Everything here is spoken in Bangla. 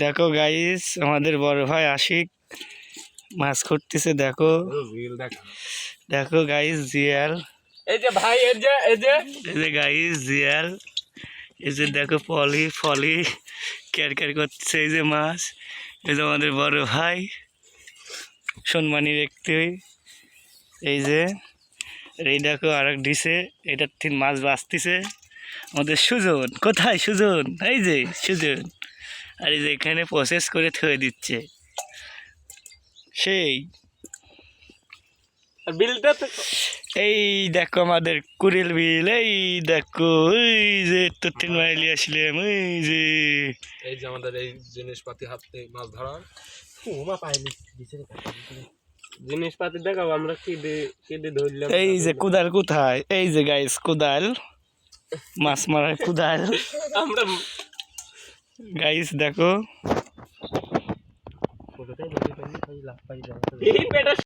দেখো গাইস আমাদের বড় ভাই আশিক মাছ করতেছে দেখো। দেখো। গাইস জিয়াল। এই যে ভাই এই যে এই যে। এই যে গাইস জিয়াল। এই যে দেখো পলি ফলি ক্যার ক্যার করছে এই যে মাছ। এই যে আমাদের বড় ভাই সম্মানী ব্যক্তি এই যে এই দেখো আর এক ডিসে এটার তিন মাছ বাঁচতেছে। আমাদের সুজন কোথায় সুজন? এই যে সুজন। আর এই যে এখানে প্রসেস করে থয়ে দিচ্ছে। সেই। বিলটা তো এই দেখো আমাদের কুড়িল বিল এই দেখো এই যে তোর তিন মাইলি আসলাম এই যে। এই যে আমাদের এই জিনিসপাতি হাতে মাছ ধরার। পাইনি জিনিসপাতি দেখাও আমরা কি দিয়ে ধরলাম। এই যে কুদাল কোথায়? এই যে গাইস কুদাল। মাছ মারার কুদাল। আমরা গাইস দেখো। এই পেটা